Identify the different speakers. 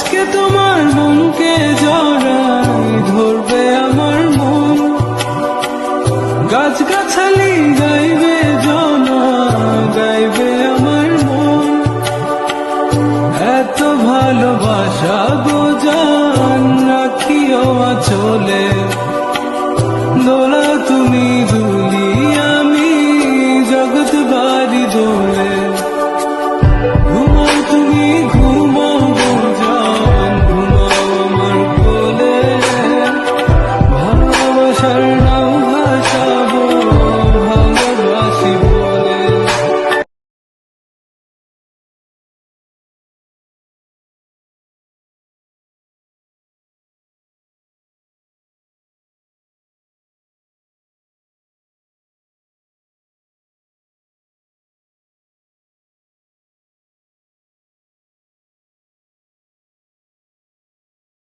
Speaker 1: আজকে তোমার মনকে জড়াই ধরবে আমার মন। গাছ গাছালি গাইবে জনা, গাইবে আমার মন। এত ভালোবাসা গো জান, রাখিও চলে